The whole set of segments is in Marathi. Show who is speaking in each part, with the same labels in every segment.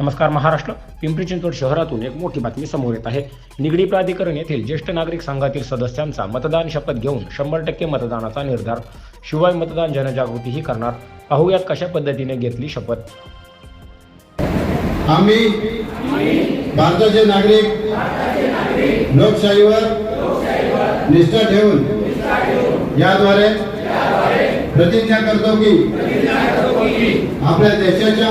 Speaker 1: नमस्कार महाराष्ट्र. पिंपरी चिंचवड शहरातून एक मोठी बातमी समोर येत आहे. निगडी प्राधिकरण येथील ज्येष्ठ नागरिक संघातील सदस्यांचा मतदान शपथ घेऊन शंभर टक्के मतदानाचा निर्धार शिवाय मतदान जनजागृतीही करणार. पाहूयात कशा पद्धतीने घेतली शपथ?
Speaker 2: आम्ही भारताचे नागरिक लोकशाहीवर निष्ठा ठेवून याद्वारे प्रतिज्ञा करतो की आपल्या देशाच्या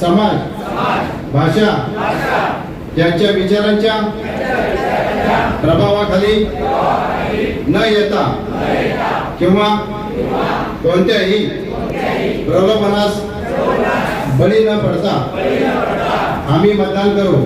Speaker 2: समाज भाषा यांच्या विचारांच्या प्रभावाखाली न येता किंवा कोणत्याही प्रलोभनास बळी न पडता आम्ही मतदान करू.